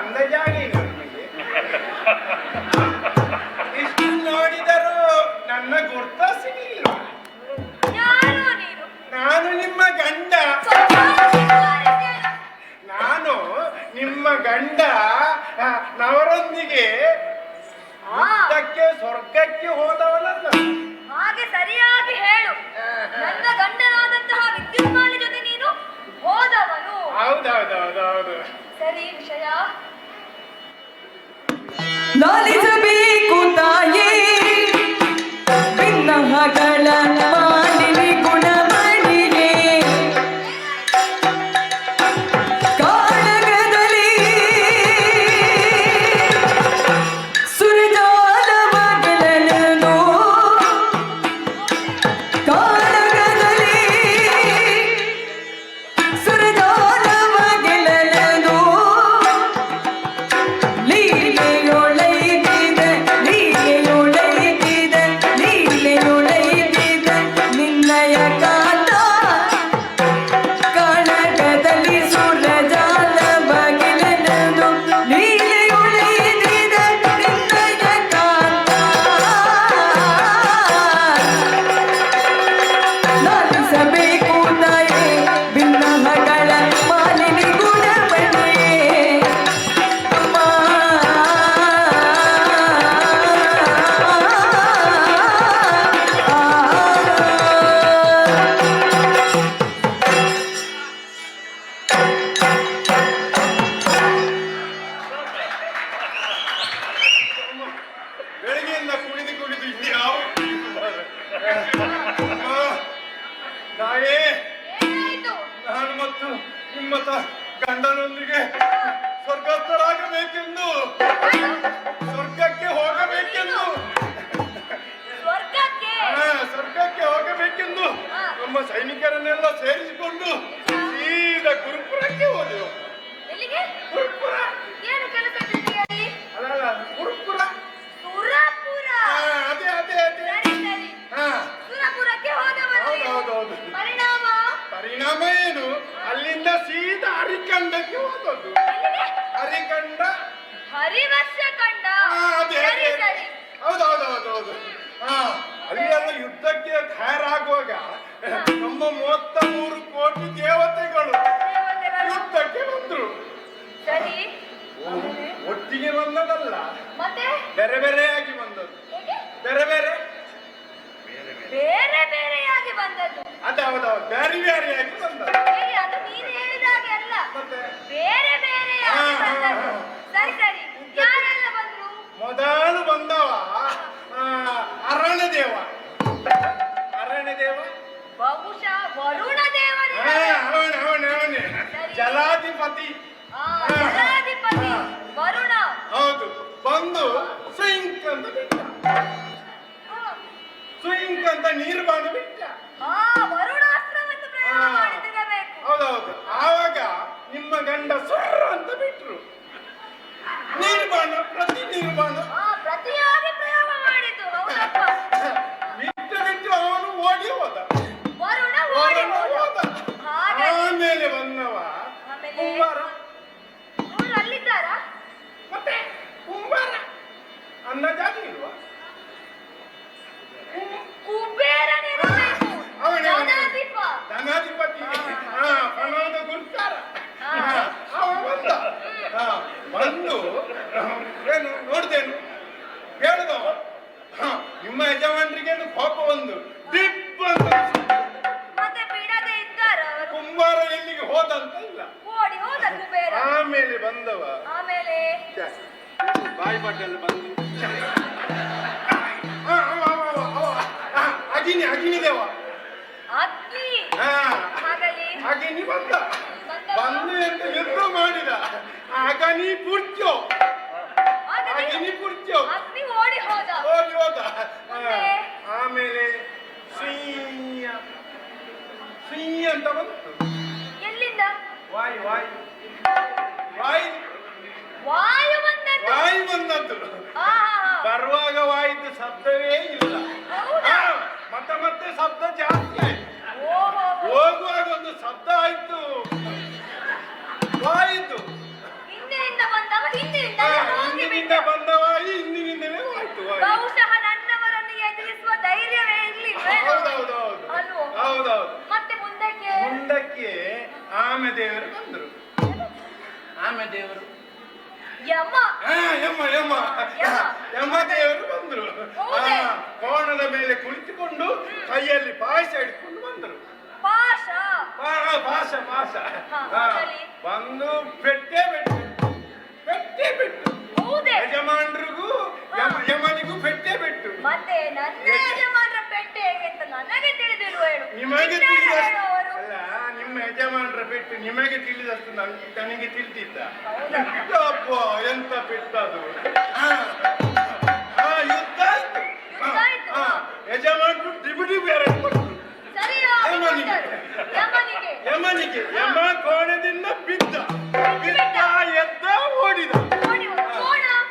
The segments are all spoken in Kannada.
ನನ್ನ ಅಂದಜಾಗಿ ನನಗೆ ಭಿನ್ನಹಗಳ ಸೀದಾ ಹರಿಕಂಡಕ್ಕೆ ಹೋದದ್ದು ಹರಿಕಂಡ. ಹರಿವರ್ಷ ಕಂಡ. ಹಾ, ಅದೇ ಸರಿ ಹೌದು ಹೌದು ಹೌದು ಹೌದು. ಹಾ ಅಲ್ಲೆಲ್ಲ ಯುದ್ಧಕ್ಕೆ ತಯಾರಾಗುವಾಗ ನಮ್ಮ ಮೂವತ್ತ ಮೂರು ಕೋಟಿ ದೇವತೆಗಳು. ಯುದ್ಧಕ್ಕೆ ಬಂದ್ರು. ಒಟ್ಟಿಗೆ ಬಂದದಲ್ಲ. ಬೇರೆ ಬೇರೆಯಾಗಿ ಬಂದದ್ದು. ಬೇರೆ ಬೇರೆ. ಬೇರೆ ಬೇರೆಯಾಗಿ ಬಂದದ್ದು. ಅದೇ ಹೌದೌದು ಬೇರೆ ಬೇರೆಯಾಗಿ ಬಂದದ್ದು. ಅದು ನೀನು ಹೇಳಿದ ಹಾಗೆ ಅಲ್ಲ. ಮತ್ತೆ? ಬೇರೆ ಬೇರೆಯಾಗಿ ಬಂದದ್ದು. ಸರಿ ಸರಿ. ಯಾರೆಲ್ಲ ಬಂದ್ರು? ಮೊದಲು ಬಂದವ ಆ, ಅರಣ್ಯದೇವ. ಅರಣ್ಯ ದೇವ ಬಹುಶಃ ವರುಣ ದೇವರೇ ಆ, ಅವನೇ ಅವನೇ ಅವನೇ. ಜಲಾಧಿಪತಿ. ಆ, ಜಲಾಧಿಪತಿ ವರುಣ. ಹೌದು. ಬಂದು ಸಿಂಕ್ ಅಂತ ಬಿಟ್ಟ. ಅಂತ ನೀರು ಬಾಣ ಬಿಟ್ಟ ಹೌದೌದು. ಆವಾಗ ನಿಮ್ಮ ಗಂಡ ಸುರ್ರ ಅಂತ ಬಿಟ್ರು. ನೀರು ಬಾಣ ಪ್ರತಿ ನೀರು ಬಾಣ ಆ ಪ್ರತಿಯಾಗಿ ಪ್ರಯೋಗ ಮಾಡಿದ್ದು. ಹೌದಪ್ಪ. ಬಿಟ್ಟು ಬಿಟ್ಟು ಅವನು ಓಡಿ ಹೋದ. ಆಮೇಲೆ ಬಂದವ? ಕುಂಬಾರ. ಮತ್ತೆ ಕುಂಬಾರ. ಅನ್ನ ಜಾತಿ ಇಲ್ವಾ? ಕುಬೇರನಿರಬೇಕು. ಧನಾಧಿಪ. ಧನಾಧಿಪತಿ ಹಾ ಫಲದ ಗುರ್ಕಾರ ಅವ ಬಂದ ಹಾ, ಬಂದು ಏನು ಹಾ, ನಿಮ್ಮ ಯಜಮಾನ್ರಿಗೆ ಕೋಪ ಬಂದು ಡಿಪ್ ಅಂತ ಮತ್ತೆ ಬಿಡದೆ ಇದ್ದಾರ ಅವರು ಕುಂಬಾರ ಎಲ್ಲಿಗೆ ಹೋದಂತ ಇಲ್ಲ ಓಡಿ ಹೋದ ಕುಬೇರ ಆಮೇಲೆ ಬಂದವ ಆಮೇಲೆ ಬಾಯಿ ಬಡ್ಡೆಲ್ಲ ಬಂದು ಹಾಗಲಿ ನೀ ಬಂದ? ಬಂದು ಎಂತ ಯುದ್ಧ ಮಾಡಿದ. ಆಗ ನೀ ಪುರ್ಚೋ ನೀ ಅಗಿನಿ ಪುರ್ಚೋ ಓಡಿ ಹೋದ. ಹೋಗಿ ಮತ್ತೆ? ಆಮೇಲೆ ಸುಯ್ಯ ಅಂತ ಬಂತು. ಎಲ್ಲಿಂದ? ವಾಯು ವಾಯ್. ವಾಯು. ವಾಯು ಬಂದದ್ದು. ವಾಯು ಬಂದದ್ದು. ಬರುವಾಗ ವಾಯಿದ್ದು ಶಬ್ದವೇ ಇಲ್ಲ. ಹೋಗುವಾಗ ಒಂದು ಶಬ್ದ ಆಯ್ತು. ಆಯಿತು. ಹಿಂದಿನಿಂದ ಬಂದವ ಹಿಂದಿನಿಂದ ಹಿಂದಿನಿಂದ ಬಂದವ ಹಿಂದಿನಿಂದಲೇ ಹೋಯ್ತು ಬಹುಶಃ ನನ್ನವರನ್ನು ಎದುರಿಸುವ ಧೈರ್ಯವೇ ಇರಲಿಲ್ಲ ಹೌದು ಹೌದೌದು. ಮತ್ತೆ ಮುಂದಕ್ಕೆ? ಮುಂದಕ್ಕೆ ಆಮೆ ದೇವರು ಬಂದರು. ಆಮೆ ದೇವರು. ಯಮ್ಮ ಯಮ ಯಮ್ಮ ಯಮ್ಮ ಯಮ ದೇವರು ಬಂದರು. ಕೋಣದ ಮೇಲೆ ಕುಳಿತುಕೊಂಡು ಕೈಯಲ್ಲಿ ಪಾಯಸ ಹಿಡ್ಕೊಂಡು ಬಂದರು. ಪಾಶ ಪಾಶ ಸರಿ. ಬಂದು ಬೆಟ್ಟೆ ಬಿಟ್ಟು. ಬೆಟ್ಟೆ ಬಿಟ್ಟು. ಹೌದೇ? ಯಜಮಾನ್ರಿಗೂ ಯಮನಿಗೂ ಪೆಟ್ಟೆ ಬಿಟ್ಟು. ಮತ್ತೆ ನನ್ನ ಯಜಮಾನರ ಬೆಟ್ಟೆ ಹೇಗೆ ಅಂತ ನನಗೆ ತಿಳಿದಿರುವ ಹೇಳು. ನಿಮಗೆ ತಿಳಿದ ಅಲ್ಲ ನಿಮ್ಮ ಯಜಮಾನರ ಬೆಟ್ಟು ನಿಮಗೆ ತಿಳಿದಷ್ಟು ನಾನು ನನಗೆ ತಿಳಿದಿದ್ದ. ಅಪ್ಪ ಎಂತ ಆ, ಯುದ್ಧ ಆಯ್ತು. ಯಜಮಾನ್ರು ಡಿಬಿಡಿ ಬೇರೆ ಸರಿಯಾ ಯಮನಿಗೆ. ಯಮ ಕೋಣದಿಂದ ಬಿದ್ದ. ಬಿದ್ದ ಎದ್ದ ಓಡಿದ.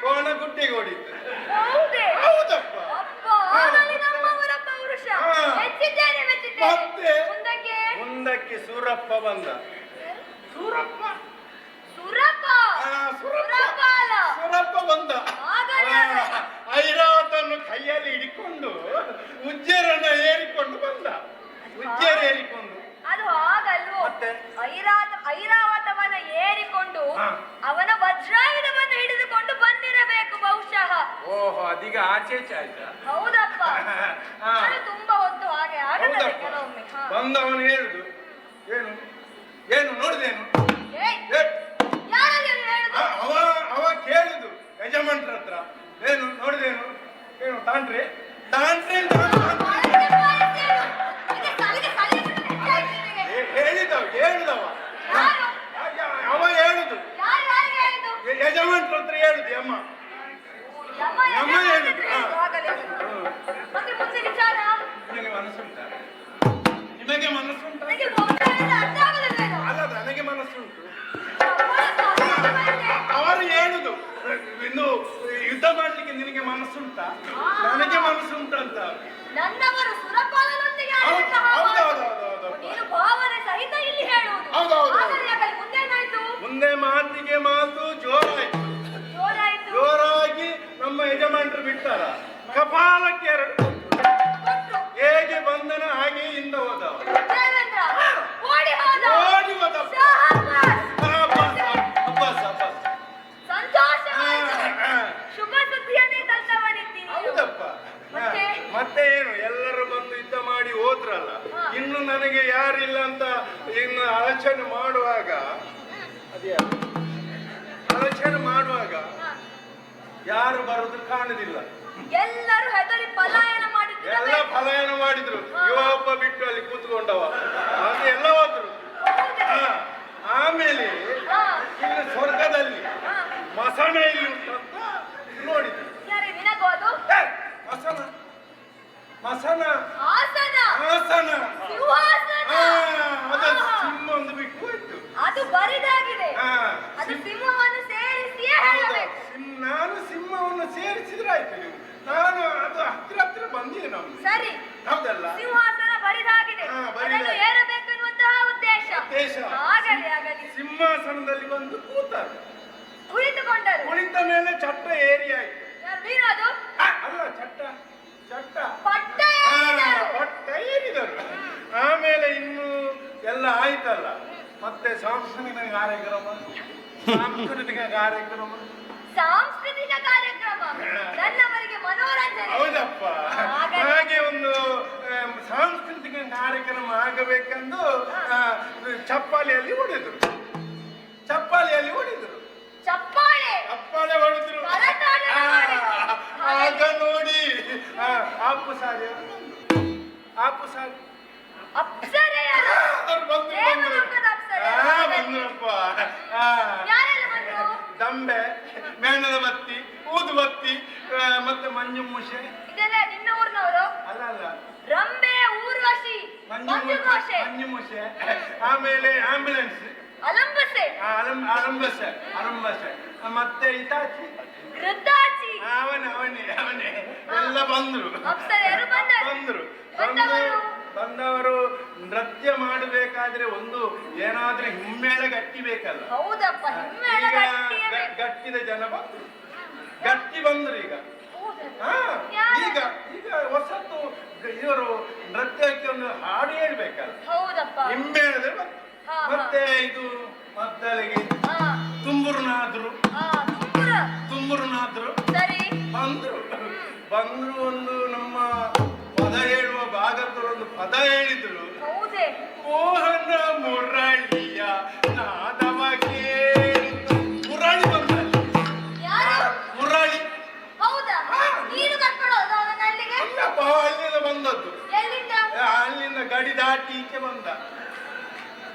ಕೋಣ? ಗುಡ್ಡೆಗೆ ಓಡಿದ್ದು. ಹೌದೇ? ಹೌದಪ್ಪ. ಮತ್ತೆ? ಮುಂದಕ್ಕೆ? ಮುಂದಕ್ಕೆ ಸೂರಪ್ಪ ಬಂದ. ಸೂರಪ್ಪ. ಸುರಪ್ಪ. ಸುರಪ್ಪ. ಬಂದ. ಐರಾವತನ್ನು ಕೈಯಲ್ಲಿ ಹಿಡಿಕೊಂಡು ಉಜ್ಜರನ್ನ ಏರಿಕೊಂಡು ಬಂದ. ಉಜ್ಜರ ಏರಿಕೊಂಡು. ಅದು ಹಾಗಲ್ವೋ ಮತ್ತೆ? ಐರಾವತವನ ಏರಿಕೊಂಡು. ಅವನ ವಜ್ರಾಯುಧವನ್ನು ಹಿಡಿದುಕೊಂಡು ಬಂದಿರಬೇಕು ಬಹುಶಃ. ಓಹೋ ಅದೀಗ ಆಚೆ ಆಯ್ತಾ? ಹೌದಪ್ಪ. ಅದು ತುಂಬಾ ಹೊತ್ತು ಹಾಗೆ ಹೌದಪ್ಪ. ಕೆಲವೊಮ್ಮೆ. ಬಂದವನು ಹೇಳುದು. ಏನು? ಏನು ನೋಡಿದೇನು? ಯಾರಲ್ಲಿ ಹೇಳುದು? ಅವ ಅವ ಕೇಳುದು ಯಜಮಾನ್ರ ಹತ್ರ. ಏನು ನೋಡಿದೇನು? ಏನು ತಾಂಡ್ರಿ? ತಾಂಡ್ರಿ ಅಂತ ಯಮ ಯಮ ಯಜಮಾನನಿಗೆ ಹೇಳಿದ್ದು, ಹಾ. ಮತ್ತೆ ಮುಂದೆ ವಿಚಾರ? ನಿಮಗೆ ಮನಸ್ಸುಂಟ ನಿಮಗೆ ಮನಸ್ಸುಂಟ ನನಗೆ ಮೊದಲಿನಿಂದ ಅಲ್ಲ ನನಗೆ ಮನಸ್ಸುಂಟು. ಅವರು ಹೇಳುದು ಇನ್ನು ಯುದ್ಧ ಮಾಡ್ಲಿಕ್ಕೆ ನಿನಗೆ ಮನಸ್ಸುಂಟ ನನಗೆ ಮನಸ್ಸುಂಟ ಅಂತ. ನನ್ನವರು ಸುರಪಾಲನೊಂದಿಗೆ. ನೀನು ಭಾವನೆ ಸಹಿತ ಕಪಾಲಕ್ಕೆ ಯಾರು ಕಾಣುದಿಲ್ಲ. ಎಲ್ಲರೂ ಹೆದರಿ ಪಲಾಯನ ಎಲ್ಲ ಮಾಡಿದ್ರು ಪಲಾಯನ ಮಾಡಿದ್ರು. ಯುವಪ್ಪ ಇವ ಒಬ್ಬ ಬಿಟ್ಟು ಅಲ್ಲಿ ಕೂತ್ಕೊಂಡವ. ಅದು ಎಲ್ಲ ಹೋದ್ರು. ಆಮೇಲೆ ಇಲ್ಲಿ ಸ್ವರ್ಗದಲ್ಲಿ ಮಸಣ ಇಲ್ಲಿ ಉಂಟಂತ ನೋಡಿದ್ರು. ಮಸಣ. ಮಸನ ಆಸನ ಆಸನ ಸಿಂಹಾಸನ. ಅದು ಸಿಂಹ ಒಂದು ಬಿಟ್ಟು ಹೋಯ್ತು. ಅದು ಬರಿದಾಗಿದೆ. ಅದು ಸಿಂಹ- ಸಿಂಹವನ್ನು ಸೇರಿಸಿಯೇ. ಹೇಳಬೇಕು. ನಾನು ಸಿಂಹವನ್ನು ಸೇರಿಸಿದ್ರೆ ಆಯ್ತು ನೀವು. ನಾನು ಅದು ಹತ್ತಿರ ಹತ್ತಿರ ಬಂದಿದೆ ನಮ್ಗೆ. ಸರಿ. ಹೌದಲ್ಲ? ಸಿಂಹಾಸನ ಬರಿದಾಗಿದೆ. ಹಾ, ಬರಿದಾಗಿದೆ. ಅದನ್ನು ಏರಬೇಕೆನ್ನುವಂತಹ ಉದ್ದೇಶ. ಉದ್ದೇಶ. ಆಗಲಿ ಆಗಲಿ. ಸಿಂಹಾಸನದಲ್ಲಿ ಬಂದು ಕೂತಾರೆ. ಕುಳಿತುಕೊಂಡರು. ಕುಳಿತ ಮೇಲೆ ಚಟ್ಟ ಏರಿ ಆಯ್ತು. ಯಾರು ಅದು ಆ, ಅಲ್ಲ ಚಟ್ಟ ಚಟ್ಟ. ಪಟ್ಟ ಆ, ಏರಿದರು. ಪಟ್ಟ ಏರಿದರು. ಆಮೇಲೆ ಇನ್ನು ಎಲ್ಲ ಆಯ್ತಲ್ಲ? ಮತ್ತೆ ಸಾಂಸ್ಕೃತಿಕ ಕಾರ್ಯಕ್ರಮ. ಸಾಂಸ್ಕೃತಿಕ ಕಾರ್ಯಕ್ರಮ. ಸಾಂಸ್ಕೃತಿಕ ಕಾರ್ಯಕ್ರಮ. ನನ್ನವರಿಗೆ ಮನೋರಂಜನೆ. ಹೌದಪ್ಪ. ಹಾಗೆ. ಒಂದು ಸಾಂಸ್ಕೃತಿಕ ಕಾರ್ಯಕ್ರಮ ಆಗಬೇಕೆಂದು ಚಪ್ಪಾಲಿಯಲ್ಲಿ ಚಪ್ಪಾಲೆಯಲ್ಲಿ ಚಪ್ಪಾಲಿಯಲ್ಲಿ ಹೊಡೆದರು. ಚಪ್ಪಾಳೆ. ಚಪ್ಪಾಳೆ ಹೊಡೆದ್ರು. ಆಗ ನೋಡಿ ಆಪು ಸಾರಿ ಬಂದ್ರು. ಆಪು ಸಾರಿ. ಬಂದ್ರು, ಬಂದ್ರು. ಅಪ್ಸರೆ. ಆ, ಬಂದ್ರಪ್ಪ. ಬಂದ್ರು ದಂಬೆ ಮೇಣದ ಬತ್ತಿ ಊದು ಬತ್ತಿ ಮತ್ತೆ ಮಂಜು ಮೂಷೆ ಇದೆಲ್ಲ ನಿನ್ನ ಊರಿನವರು? ಅಲ್ಲ ಅಲ್ಲ. ರಂಬೆ ಊರ್ವಶಿ ಮಂಜು ಮುಷೆ ಮಂಜು ಮುಷೆ ಆಮೇಲೆ ಆಂಬ್ಯುಲೆನ್ಸ್. ಅಲಂಬಸೆ. ಅಲಂಬಸೆ ಅರಂಬಸ ಮತ್ತೆ ಇತಾಚಿ ವೃದ್ಧಾಚಿ. ಅವನೇ ಅವನೇ ಅವನೇ. ಎಲ್ಲ ಬಂದ್ರು. ಬಂದ್ರು? ಬಂದರು. ಬಂದ್ರು ಬಂದು ಬಂದವರು ನೃತ್ಯ ಮಾಡಬೇಕಾದ್ರೆ ಒಂದು ಏನಾದ್ರೂ ಹಿಮ್ಮೇಳ ಗಟ್ಟಿ ಬೇಕಲ್ಲ. ಹೌದಪ್ಪ ಹಿಮ್ಮೇಳ ಈಗ ಗಟ್ಟಿಯೇ ಗ- ಬೇಕು. ಗಟ್ಟಿದ ಜನ ಬಂದ್ರು. ಗಟ್ಟಿ ಬಂದ್ರು ಈಗ? ಹಾ, ಈಗ ಈಗ ಹೊಸತ್ತು ಇವರು ನೃತ್ಯಕ್ಕೆ ಒಂದು ಹಾಡು ಹೇಳ್ಬೇಕಲ್ಲ. ಹೌದಪ್ಪ. ಹಿಮ್ಮೇಳದಲ್ಲಿ ಬಂತು ಹಾ, ಹಾ. ಮತ್ತೆ ಇದು ಮದ್ದಲೆಗೆ ಹಾ. ತುಂಬುರುನಾದ್ರು. ಹಾ ತುಂಬುರ. ತುಂಬುರುನಾದ್ರು. ಸರಿ. ಬಂದ್ರು. ಬಂದ್ರು ಒಂದು ನಮ್ಮ ಪದ ಹೇಳುವ ಭಾಗದ ಒಂದು ಪದ ಹೇಳಿದ್ರು ಹೌದೇ. ಮೋಹನ ಮುರಳಿಯ ನಾದವ ಕೇಳಿತು ಮುರಳಿ ಬಂದ. ಯಾರು? ಮುರಳಿ. ಅಲ್ಲಪ್ಪ ಅಲ್ಲಿಂದ ಬಂದದ್ದು. ಅಲ್ಲಿಂದ ಗಡಿ ದಾಟಿ ಈಚೆ ಬಂದ.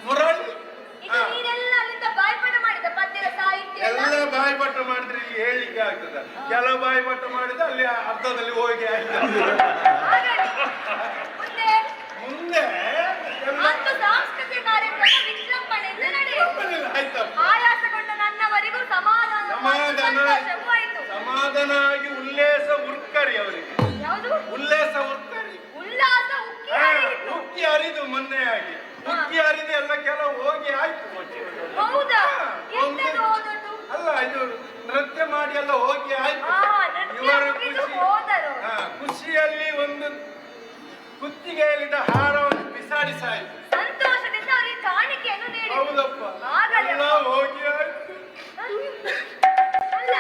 ಮುರಳಿ. ಬಾಯ್ಪಾಠ ಎಲ್ಲ? ಬಾಯಿಪಟ ಮಾಡಿದ್ರೆ ಇಲ್ಲಿ ಹೇಳಿಕೆ ಆಗ್ತದ. ಕೆಲವು ಬಾಯಿಪಟ ಮಾಡಿದ ಅಲ್ಲಿ ಅರ್ಧದಲ್ಲಿ ಹೋಗಿ ಹಾಗಾಗಿ ಮುಂದೆ. ಮತ್ತು ಸಾಂಸ್ಕೃತಿಕ ಕಾರ್ಯಕ್ರಮ ವಿಜೃಂಭಣೆಯಿಂದ ನಡೆಯಿತು. ಆಯಾಸಗೊಂಡ ನನ್ನವರಿಗೂ ಸಮಾಧಾನ ಸಮಾಧಾನ ಸಂತೋಷವೂ ಆಯಿತು. ಸಮಾಧಾನ ಆಗಿ ಉಲ್ಲೇಸ ಉರ್ಕರಿ ಅವರಿಗೆ. ಯಾವುದು? ಉಲ್ಲೇಸ ಉರ್ಕರಿ. ಉಲ್ಲಾಸ ಉಕ್ಕಿ ಹರಿದು ಮೊನ್ನೆ ಆಗಿ. ಉಕ್ಕಿ ಹರಿದು ಎಲ್ಲ ಕೆಲವು ಹೋಗಿ ಆಯ್ತು ಹೌದಾ? ಅಲ್ಲ ಇದು ನೃತ್ಯ ಮಾಡಿ ಎಲ್ಲ ಹೋಗಿ ಆಯ್ತು ಆ, ನೃತ್ಯ ಇವರು ಮುಗಿದು ಖುಷಿ ಹೋದರು. ಹಾ, ಖುಷಿಯಲ್ಲಿ ಒಂದು ಕುತ್ತಿಗೆಯಲ್ಲಿದ್ದ ಹಾರವನ್ನು ಬಿಸಾಡಿಸಾಯಿತು ಸಂತೋಷದಿಂದ ಅವರಿಗೆ ಕಾಣಿಕೆಯನ್ನು ನೀಡಿ. ಹೌದಪ್ಪ. ಆಗಲೇ. ಎಲ್ಲ ಹೋಗಿ. ಆಯ್ತು ಅಲ್ಲ.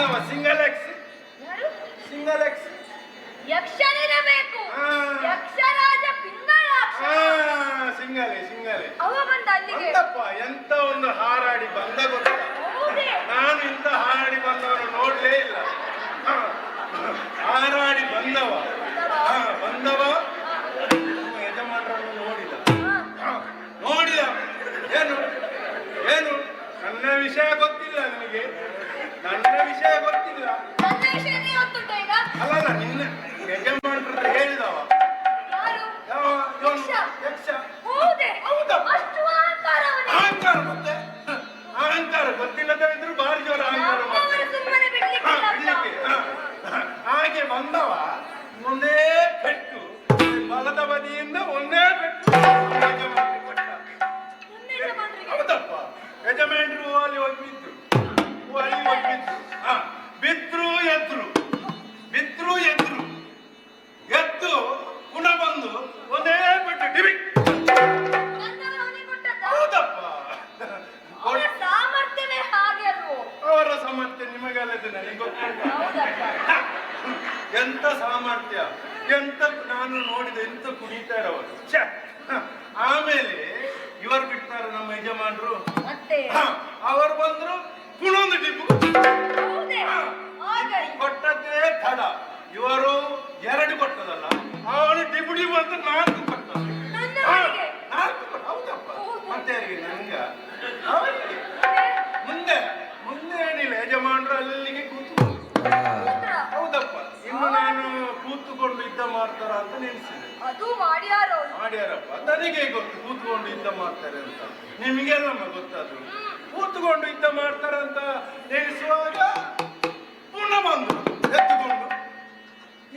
ಹಾರಾಡಿಕೊಂಡು ಸಿಂಗಲ್ ಎಕ್ಸ್ ಸಿಂಗಲ್ ಎಕ್ಸ್ ಯಕ್ಷನಿರಬೇಕು. ಯಕ್ಷರಾಜ ಪಿಂಗಳಾಕ್ಷ ಸಿಂಗಲೆ ಸಿಂಗಲೆ ಅವ ಬಂದ ಅಲ್ಲಿಗೆ. ಬಂದಪ್ಪ ಎಂತ ಒಂದು ಹಾರಾಡಿ ಬಂದ ಗೊತ್ತ? ನಾನು ಇಂತ ಹಾರಾಡಿ ಬಂದವನು ನೋಡ್ಲೇ ಇಲ್ಲ. ಹಾರಾಡಿ ಬಂದವ. ಬಂದವ? ಯಜಮಾನರನ್ನು ನೋಡಿದ. ನೋಡಿದ. ಏನು? ಏನು? ನನ್ನ ವಿಷಯ ಗೊತ್ತಿಲ್ಲ ನಿನಗೆ. ನನ್ನ ವಿಷಯ ಗೊತ್ತಿಲ್ಲ ನನ್ನ ವಿಷಯ ಗೊತ್ತುಂಟ ಈಗ? ಅಲ್ಲಲ್ಲ ನಿನ್ನ ಯಜಮಾನರ ಹೇಳಿದವ. ಸಾಮರ್ಥ್ಯ ನಿಮಗಲ್ಲದೆ ನನಗೆ ಗೊತ್ತಿಲ್ಲ ಎಂತ ಸಾಮರ್ಥ್ಯ? ಎಂತ ನಾನು ನೋಡಿದ ಎಂತ ಕುಣಿತಾರ ಅವರು. ಆಮೇಲೆ ಇವರು ಬಿಡ್ತಾರ ನಮ್ಮ ಯಜಮಾನರು. ಮತ್ತೆ. ಅವರು ಬಂದ್ರು ಕುಣೊಂದು ಟಿಪ್ಪು. ಕೊಟ್ಟದ್ದೇ ತಡ. ಇವರು ಎರಡು ಕೊಟ್ಟದಲ್ಲ ಅವನು ಟಿಪ್ಪು ಅಂತ ನಾಲ್ಕು ಕೊಟ್ಟದ್ದು? ನಾಲ್ಕು ಕೊಟ್ಟ ಹೌದಪ್ಪ. ಹೌದು. ಮತ್ತೆ ಯಾರಿಗೆ? ನಂಗ? ಮುಂದೆ ಮುಂದೆ? ಏನಿಲ್ಲ ಯಜಮಾನರು ಅಲ್ಲಿಗೆ ಕೂತು. ಹೌದಪ್ಪ. ಇನ್ನು ನಾನು ಕೂತುಕೊಂಡು ಯುದ್ಧ ಮಾಡ್ತಾರ ಅಂತ ನೆನೆಸಿದೆ. ಅದು ಮಾಡ್ಯಾರೋ? ಮಾಡ್ಯಾರಪ್ಪ. ನನಗೆ ಗೊತ್ತು ಕೂತ್ಕೊಂಡು ಯುದ್ಧ ಮಾಡ್ತಾರೆ ಅಂತ. ನಿಮಗೆಲ್ಲಮ್ಮ ಗೊತ್ತಾದ್ರು? ಕೂತ್ಕೊಂಡು ಯುದ್ಧ ಮಾಡ್ತಾರಂತ ಅಂತ ನೆನೆಸುವಾಗ ಪುನಃ ಬಂದು ಎತ್ತುಕೊಂಡು.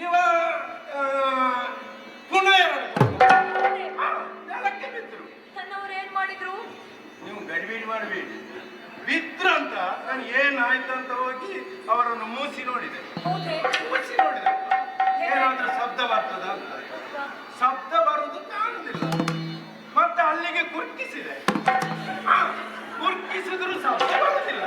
ಇವ ಪುನಃ ನೆಲಕ್ಕೆ ಬಿದ್ರು. ಏನ್ ಮಾಡಿದ್ರು? ನೀವು ಗಡಿಬಿಡಿ ಮಾಡಬೇಡಿ ಬಿದ್ರಂತ ನಾನು ಏನಾಯ್ತು ಅಂತ ಹೋಗಿ ಅವರನ್ನು ಮೂಸಿ ನೋಡಿದೆ. ಮೂಸಿ ನೋಡಿದೆ. ಏನಾದ್ರೂ ಶಬ್ದ ಬರ್ತದ ಅಂತ. ಶಬ್ದ ಬರುವುದು ಕಾಣುದಿಲ್ಲ ಮತ್ತೆ ಅಲ್ಲಿಗೆ ಕುರ್ಕಿಸಿದೆ ಕುರ್ಕಿಸಿದ್ರು ಶಬ್ದ ಬರುದಿಲ್ಲ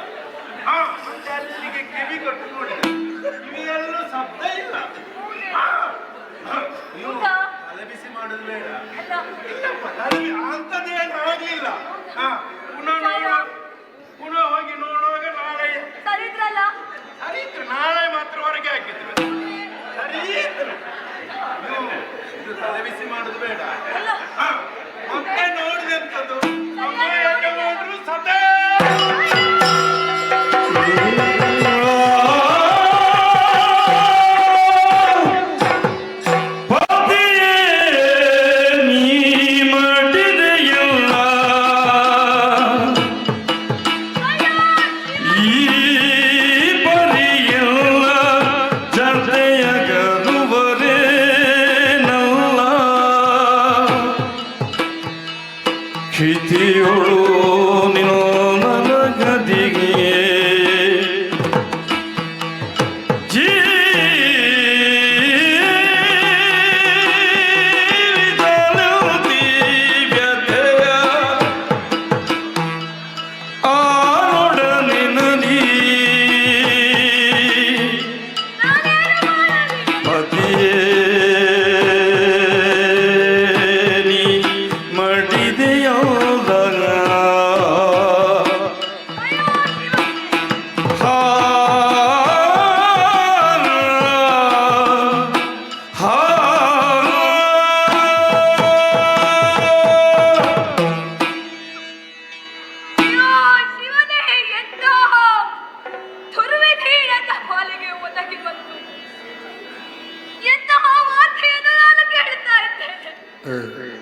ಇದ್ದೇನೆ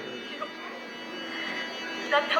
ನನ್ನ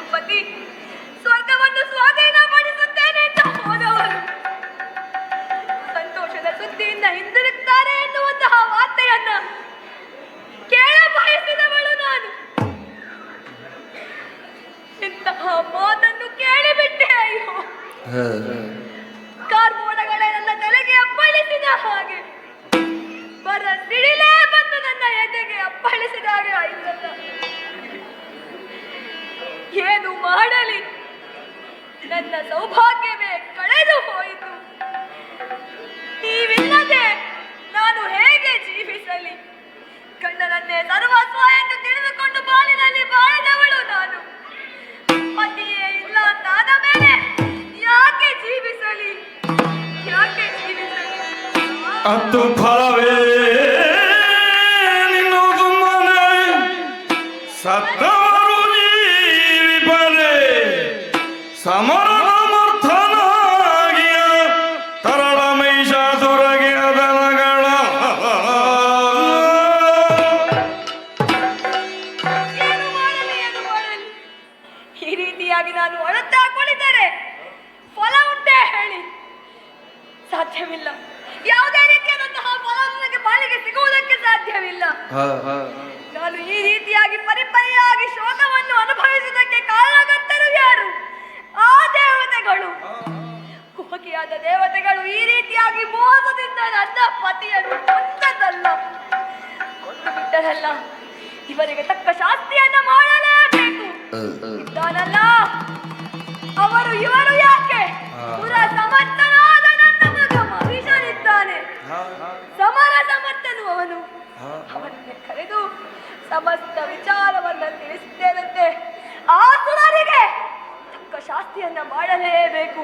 ಮಾಡಲೇಬೇಕು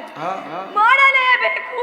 ಮಾಡಲೇಬೇಕು